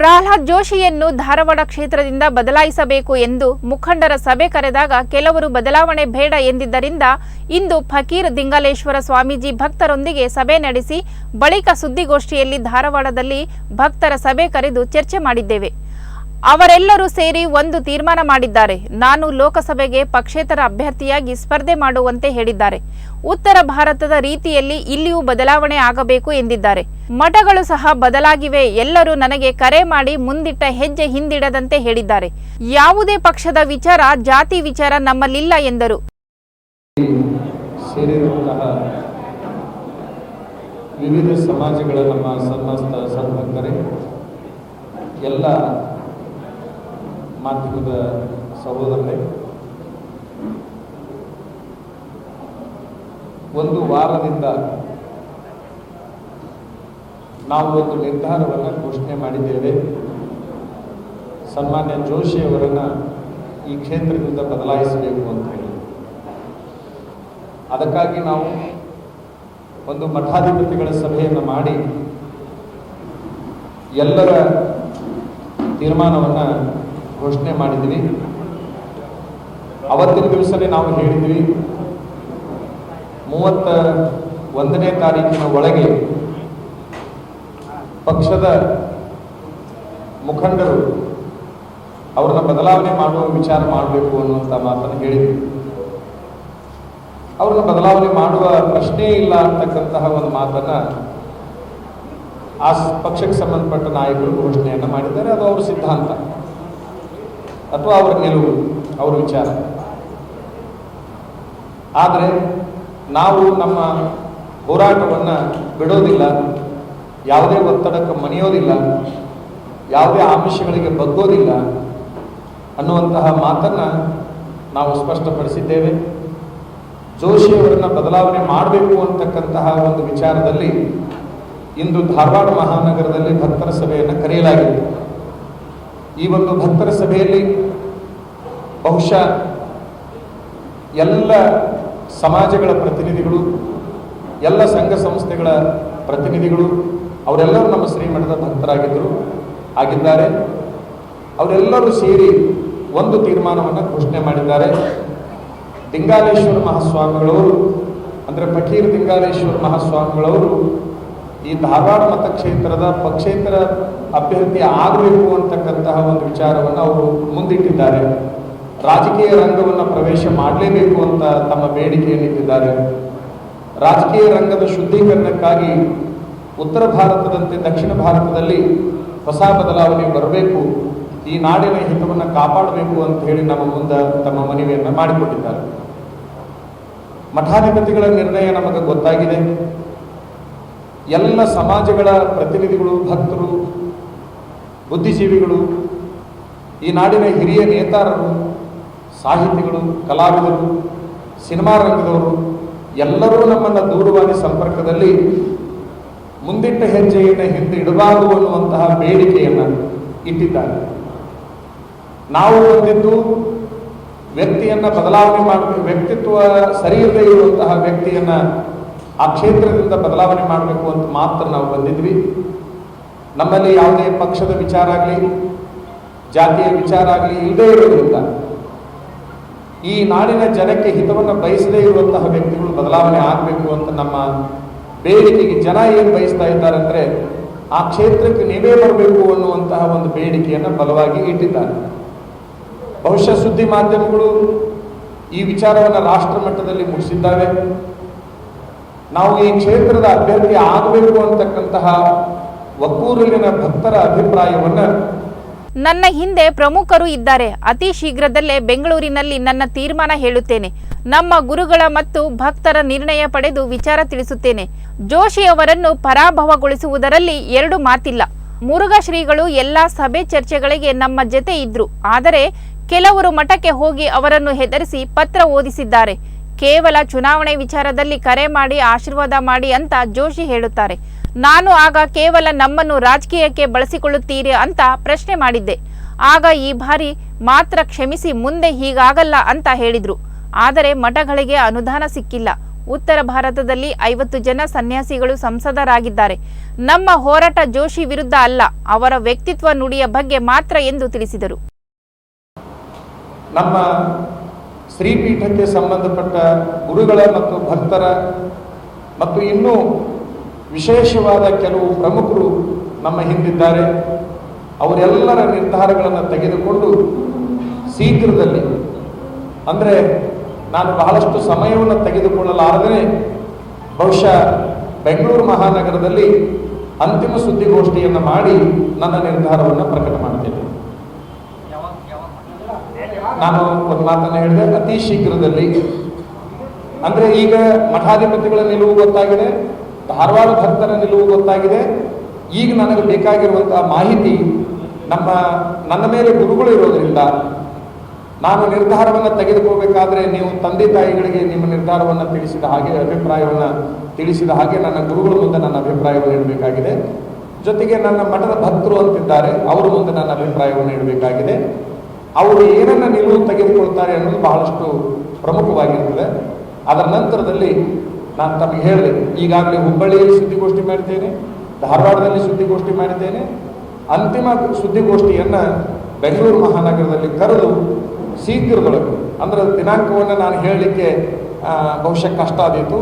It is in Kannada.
ಪ್ರಹ್ಲಾದ್ ಜೋಶಿಯನ್ನು ಧಾರವಾಡ ಕ್ಷೇತ್ರದಿಂದ ಬದಲಾಯಿಸಬೇಕು ಎಂದು ಮುಖಂಡರ ಸಭೆ ಕರೆದಾಗ ಕೆಲವರು ಬದಲಾವಣೆ ಬೇಡ ಎಂದಿದ್ದರಿಂದ ಇಂದು ಫಕೀರ್ ದಿಂಗಲೇಶ್ವರ ಸ್ವಾಮೀಜಿ ಭಕ್ತರೊಂದಿಗೆ ಸಭೆ ನಡೆಸಿ ಬಳಿಕ ಸುದ್ದಿಗೋಷ್ಠಿಯಲ್ಲಿ ಧಾರವಾಡದಲ್ಲಿ ಭಕ್ತರ ಸಭೆ ಕರೆದು ಚರ್ಚೆ ಮಾಡಿದ್ದೇವೆ. ಅವರೆಲ್ಲರೂ ಸೇರಿ ಒಂದು ತೀರ್ಮಾನ ಮಾಡಿದ್ದಾರೆ. ನಾನು ಲೋಕಸಭೆಗೆ ಪಕ್ಷೇತರ ಅಭ್ಯರ್ಥಿಯಾಗಿ ಸ್ಪರ್ಧೆ ಮಾಡುವಂತೆ ಹೇಳಿದ್ದಾರೆ. ಉತ್ತರ ಭಾರತದ ರೀತಿಯಲ್ಲಿ ಇಲ್ಲಿಯೂ ಬದಲಾವಣೆ ಆಗಬೇಕು ಎಂದಿದ್ದಾರೆ. ಮಠಗಳು ಸಹ ಬದಲಾಗಿವೆ. ಎಲ್ಲರೂ ನನಗೆ ಕರೆ ಮಾಡಿ ಮುಂದಿಟ್ಟ ಹೆಜ್ಜೆ ಹಿಂದಿಡದಂತೆ ಹೇಳಿದ್ದಾರೆ. ಯಾವುದೇ ಪಕ್ಷದ ವಿಚಾರ, ಜಾತಿ ವಿಚಾರ ನಮ್ಮಲ್ಲಿಲ್ಲ ಎಂದರು. ಸಮಾಜಗಳ ನಮ್ಮ ಸಮಸ್ತ ಎಲ್ಲ ಮಾಧ್ಯಮದ ಸಹೋದರರೇ, ಒಂದು ವಾರದಿಂದ ನಾವು ಒಂದು ನಿರ್ಧಾರವನ್ನು ಘೋಷಣೆ ಮಾಡಿದ್ದೇವೆ. ಸನ್ಮಾನ್ಯ ಜೋಶಿಯವರನ್ನು ಈ ಕ್ಷೇತ್ರದಿಂದ ಬದಲಾಯಿಸಬೇಕು ಅಂತ ಹೇಳಿ. ಅದಕ್ಕಾಗಿ ನಾವು ಒಂದು ಮಠಾಧಿಪತಿಗಳ ಸಭೆಯನ್ನು ಮಾಡಿ ಎಲ್ಲರ ತೀರ್ಮಾನವನ್ನು ಘೋಷಣೆ ಮಾಡಿದ್ವಿ ಅವತ್ತಿನ ದಿವಸನೇ ನಾವು ಹೇಳಿದ್ವಿ ಮೂವತ್ತ ಒಂದನೇ ತಾರೀಕಿನ ಒಳಗೆ ಪಕ್ಷದ ಮುಖಂಡರು ಅವ್ರನ್ನ ಬದಲಾವಣೆ ಮಾಡುವ ವಿಚಾರ ಮಾಡಬೇಕು ಅನ್ನುವಂಥ ಮಾತನ್ನು ಹೇಳಿದ್ವಿ. ಅವ್ರನ್ನ ಬದಲಾವಣೆ ಮಾಡುವ ಪ್ರಶ್ನೆ ಇಲ್ಲ ಅಂತಕ್ಕಂತಹ ಒಂದು ಮಾತನ್ನ ಆ ಪಕ್ಷಕ್ಕೆ ಸಂಬಂಧಪಟ್ಟ ನಾಯಕರು ಘೋಷಣೆಯನ್ನು ಮಾಡಿದ್ದಾರೆ. ಅದು ಅವ್ರ ಸಿದ್ಧಾಂತ. ಅಥವಾ ಅವರ ನಿಲುವು, ಅವರ ವಿಚಾರ. ಆದರೆ ನಾವು ನಮ್ಮ ಹೋರಾಟವನ್ನು ಬಿಡೋದಿಲ್ಲ, ಯಾವುದೇ ಒತ್ತಡಕ್ಕೆ ಮಣಿಯೋದಿಲ್ಲ, ಯಾವುದೇ ಆಮಿಷಗಳಿಗೆ ಬಗ್ಗೋದಿಲ್ಲ ಅನ್ನುವಂತಹ ಮಾತನ್ನು ನಾವು ಸ್ಪಷ್ಟಪಡಿಸಿದ್ದೇವೆ. ಜೋಶಿಯವರನ್ನು ಬದಲಾವಣೆ ಮಾಡಬೇಕು ಅಂತಕ್ಕಂತಹ ಒಂದು ವಿಚಾರದಲ್ಲಿ ಇಂದು ಧಾರವಾಡ ಮಹಾನಗರದಲ್ಲಿ ಭಕ್ತರ ಸಭೆಯನ್ನು ಕರೆಯಲಾಗಿದೆ. ಈ ಒಂದು ಭಕ್ತರ ಸಭೆಯಲ್ಲಿ ಬಹುಶಃ ಎಲ್ಲ ಸಮಾಜಗಳ ಪ್ರತಿನಿಧಿಗಳು, ಎಲ್ಲ ಸಂಘ ಸಂಸ್ಥೆಗಳ ಪ್ರತಿನಿಧಿಗಳು, ಅವರೆಲ್ಲರೂ ನಮ್ಮ ಶ್ರೀಮಠದ ಭಕ್ತರಾಗಿದ್ದರು, ಆಗಿದ್ದಾರೆ. ಅವರೆಲ್ಲರೂ ಸೇರಿ ಒಂದು ತೀರ್ಮಾನವನ್ನು ಘೋಷಣೆ ಮಾಡಿದ್ದಾರೆ. ದಿಂಗಾಲೇಶ್ವರ ಮಹಾಸ್ವಾಮಿಗಳವರು, ಅಂದರೆ ಫಕೀರ್ ದಿಂಗಾಲೇಶ್ವರ ಮಹಾಸ್ವಾಮಿಗಳವರು ಈ ಧಾರವಾಡ ಮತಕ್ಷೇತ್ರದ ಪಕ್ಷೇತರ ಅಭ್ಯರ್ಥಿ ಆಗಬೇಕು ಅಂತಕ್ಕಂತಹ ಒಂದು ವಿಚಾರವನ್ನು ಅವರು ಮುಂದಿಟ್ಟಿದ್ದಾರೆ. ರಾಜಕೀಯ ರಂಗವನ್ನು ಪ್ರವೇಶ ಮಾಡಲೇಬೇಕು ಅಂತ ತಮ್ಮ ಬೇಡಿಕೆಯನ್ನಿಟ್ಟಿದ್ದಾರೆ ರಾಜಕೀಯ ರಂಗದ ಶುದ್ಧೀಕರಣಕ್ಕಾಗಿ ಉತ್ತರ ಭಾರತದಂತೆ ದಕ್ಷಿಣ ಭಾರತದಲ್ಲಿ ಹೊಸ ಬದಲಾವಣೆ ಬರಬೇಕು. ಈ ನಾಡಿನ ಹಿತವನ್ನು ಕಾಪಾಡಬೇಕು ಅಂತ ಹೇಳಿ ನಮ್ಮ ಮುಂದೆ ತಮ್ಮ ಮನವಿಯನ್ನು ಮಾಡಿಕೊಟ್ಟಿದ್ದಾರೆ. ಮಠಾಧಿಪತಿಗಳ ನಿರ್ಣಯ ನಮಗೆ ಗೊತ್ತಾಗಿದೆ. ಎಲ್ಲ ಸಮಾಜಗಳ ಪ್ರತಿನಿಧಿಗಳು, ಭಕ್ತರು, ಬುದ್ಧಿಜೀವಿಗಳು, ಈ ನಾಡಿನ ಹಿರಿಯ ನೇತಾರರು, ಸಾಹಿತಿಗಳು, ಕಲಾವಿದರು, ಸಿನಿಮಾ ರಂಗದವರು, ಎಲ್ಲರೂ ನಮ್ಮನ್ನು ದೂರವಾಣಿ ಸಂಪರ್ಕದಲ್ಲಿ ಮುಂದಿಟ್ಟ ಹೆಜ್ಜೆಯನ್ನು ಹಿಂದೆ ಇಡಬಾರದು ಅನ್ನುವಂತಹ ಬೇಡಿಕೆಯನ್ನು ಇಟ್ಟಿದ್ದಾರೆ. ನಾವು ಬಂದಿದ್ದು ವ್ಯಕ್ತಿಯನ್ನು ಬದಲಾವಣೆ ಮಾಡಬೇಕು ವ್ಯಕ್ತಿತ್ವ ಸರಿಯದೇ ಇರುವಂತಹ ವ್ಯಕ್ತಿಯನ್ನ ಆ ಕ್ಷೇತ್ರದಿಂದ ಬದಲಾವಣೆ ಮಾಡಬೇಕು ಅಂತ ಮಾತ್ರ ನಾವು ಬಂದಿದ್ವಿ. ನಮ್ಮಲ್ಲಿ ಯಾವುದೇ ಪಕ್ಷದ ವಿಚಾರ ಆಗಲಿ, ಜಾತಿಯ ವಿಚಾರ ಆಗಲಿ ಇಲ್ಲದೇ ಇರೋದ್ರಿಂದ ಈ ನಾಡಿನ ಜನಕ್ಕೆ ಹಿತವನ್ನು ಬಯಸದೇ ಇರುವಂತಹ ವ್ಯಕ್ತಿಗಳು ಬದಲಾವಣೆ ಆಗಬೇಕು ಅಂತ ನಮ್ಮ ಬೇಡಿಕೆಗೆ ಜನ ಏನು ಬಯಸ್ತಾ ಇದ್ದಾರೆ ಅಂದರೆ ಆ ಕ್ಷೇತ್ರಕ್ಕೆ ನೀವೇ ಬರಬೇಕು ಅನ್ನುವಂತಹ ಒಂದು ಬೇಡಿಕೆಯನ್ನು ಬಲವಾಗಿ ಇಟ್ಟಿದ್ದಾರೆ. ಬಹುಶಃ ಸುದ್ದಿ ಮಾಧ್ಯಮಗಳು ಈ ವಿಚಾರವನ್ನು ರಾಷ್ಟ್ರ ಮಟ್ಟದಲ್ಲಿ ಮುಗಿಸಿದ್ದಾವೆ ನಾವು ಈ ಕ್ಷೇತ್ರದ ಅಭ್ಯರ್ಥಿ ಆಗಬೇಕು ಅಂತಕ್ಕಂತಹ ಒಕ್ಕೂರಲ್ಲಿನ ಭಕ್ತರ ಅಭಿಪ್ರಾಯವನ್ನ ನನ್ನ ಹಿಂದೆ ಪ್ರಮುಖರು ಇದ್ದಾರೆ. ಅತಿ ಶೀಘ್ರದಲ್ಲೇ ಬೆಂಗಳೂರಿನಲ್ಲಿ ನನ್ನ ತೀರ್ಮಾನ ಹೇಳುತ್ತೇನೆ. ನಮ್ಮ ಗುರುಗಳ ಮತ್ತು ಭಕ್ತರ ನಿರ್ಣಯ ಪಡೆದು ವಿಚಾರ ತಿಳಿಸುತ್ತೇನೆ. ಜೋಶಿ ಅವರನ್ನು ಪರಾಭವಗೊಳಿಸುವುದರಲ್ಲಿ ಎರಡು ಮಾತಿಲ್ಲ. ಮುರುಘಾ ಶ್ರೀಗಳು ಎಲ್ಲಾ ಸಭೆ ಚರ್ಚೆಗಳಿಗೆ ನಮ್ಮ ಜೊತೆ ಇದ್ರು. ಆದರೆ ಕೆಲವರು ಮಠಕ್ಕೆ ಹೋಗಿ ಅವರನ್ನು ಹೆದರಿಸಿ ಪತ್ರ ಓದಿಸಿದ್ದಾರೆ. ಕೇವಲ ಚುನಾವಣೆ ವಿಚಾರದಲ್ಲಿ ಕರೆ ಮಾಡಿ, ಆಶೀರ್ವಾದ ಮಾಡಿ ಅಂತ ಜೋಶಿ ಹೇಳುತ್ತಾರೆ. ನಾನು ಆಗ ಕೇವಲ ನಮ್ಮನ್ನು ರಾಜಕೀಯಕ್ಕೆ ಬಳಸಿಕೊಳ್ಳುತ್ತೀರಿ ಅಂತ ಪ್ರಶ್ನೆ ಮಾಡಿದ್ದೆ. ಆಗ ಈ ಬಾರಿ ಮಾತ್ರ ಕ್ಷಮಿಸಿ, ಮುಂದೆ ಹೀಗಾಗಲ್ಲ ಅಂತ ಹೇಳಿದ್ರು. ಆದರೆ ಮಠಗಳಿಗೆ ಅನುದಾನ ಸಿಕ್ಕಿಲ್ಲ. ಉತ್ತರ ಭಾರತದಲ್ಲಿ ಐವತ್ತು ಜನ ಸನ್ಯಾಸಿಗಳು ಸಂಸದರಾಗಿದ್ದಾರೆ. ನಮ್ಮ ಹೋರಾಟ ಜೋಶಿ ವಿರುದ್ಧ ಅಲ್ಲ, ಅವರ ವ್ಯಕ್ತಿತ್ವ ನುಡಿಯ ಬಗ್ಗೆ ಮಾತ್ರ ಎಂದು ತಿಳಿಸಿದರು. ನಮ್ಮ ಶ್ರೀಪೀಠಕ್ಕೆ ಸಂಬಂಧಪಟ್ಟ ಗುರುಗಳ ಮತ್ತು ಭಕ್ತರ ಮತ್ತು ಇನ್ನೂ ವಿಶೇಷವಾದ ಕೆಲವು ಪ್ರಮುಖರು ನಮ್ಮ ಹಿಂದಿದ್ದಾರೆ. ಅವರೆಲ್ಲರ ನಿರ್ಧಾರಗಳನ್ನು ತೆಗೆದುಕೊಂಡು ಶೀಘ್ರದಲ್ಲಿ, ಅಂದರೆ ನಾನು ಬಹಳಷ್ಟು ಸಮಯವನ್ನು ತೆಗೆದುಕೊಳ್ಳಲಾರದೇ ಬಹುಶಃ ಬೆಂಗಳೂರು ಮಹಾನಗರದಲ್ಲಿ ಅಂತಿಮ ಸುದ್ದಿಗೋಷ್ಠಿಯನ್ನು ಮಾಡಿ ನನ್ನ ನಿರ್ಧಾರವನ್ನು ಪ್ರಕಟ ನಾನು ಒಂದು ಮಾತನ್ನು ಹೇಳಿದೆ, ಅತಿ ಶೀಘ್ರದಲ್ಲಿ. ಅಂದ್ರೆ ಈಗ ಮಠಾಧಿಪತಿಗಳ ನಿಲುವು ಗೊತ್ತಾಗಿದೆ, ಧಾರವಾಡ ಭಕ್ತರ ನಿಲುವು ಗೊತ್ತಾಗಿದೆ. ಈಗ ನನಗೆ ಬೇಕಾಗಿರುವಂತಹ ಮಾಹಿತಿ, ನಮ್ಮ, ನನ್ನ ಮೇಲೆ ಗುರುಗಳು ಇರೋದ್ರಿಂದ ನಾನು ನಿರ್ಧಾರವನ್ನು ತೆಗೆದುಕೋಬೇಕಾದ್ರೆ ನೀವು ತಂದೆ ತಾಯಿಗಳಿಗೆ ನಿಮ್ಮ ನಿರ್ಧಾರವನ್ನು ತಿಳಿಸಿದ ಹಾಗೆ, ಅಭಿಪ್ರಾಯವನ್ನು ತಿಳಿಸಿದ ಹಾಗೆ ನನ್ನ ಗುರುಗಳ ಮುಂದೆ ನನ್ನ ಅಭಿಪ್ರಾಯವನ್ನು ಇಡಬೇಕಾಗಿದೆ ಜೊತೆಗೆ ನನ್ನ ಮಠದ ಭಕ್ತರು ಅಂತಿದ್ದಾರೆ, ಅವರ ಮುಂದೆ ನನ್ನ ಅಭಿಪ್ರಾಯವನ್ನು ಇಡಬೇಕಾಗಿದೆ ಅವರು ಏನನ್ನ ನಿಲುವು ತೆಗೆದುಕೊಳ್ತಾರೆ ಅನ್ನೋದು ಬಹಳಷ್ಟು ಪ್ರಮುಖವಾಗಿರ್ತದೆ. ಅದರ ನಂತರದಲ್ಲಿ ನಾನು ತಮಗೆ ಹೇಳಿದೆ, ಈಗಾಗಲೇ ಹುಬ್ಬಳ್ಳಿಯಲ್ಲಿ ಸುದ್ದಿಗೋಷ್ಠಿ ಮಾಡಿದ್ದೇನೆ, ಧಾರವಾಡದಲ್ಲಿ ಸುದ್ದಿಗೋಷ್ಠಿ ಮಾಡಿದ್ದೇನೆ, ಅಂತಿಮ ಸುದ್ದಿಗೋಷ್ಠಿಯನ್ನು ಬೆಂಗಳೂರು ಮಹಾನಗರದಲ್ಲಿ ಕರೆದು ಶೀಘ್ರದೊಳಗೆ ಅಂದ್ರೆ ದಿನಾಂಕವನ್ನು ನಾನು ಹೇಳಲಿಕ್ಕೆ ಬಹುಶಃ ಕಷ್ಟ ಆದೀತು.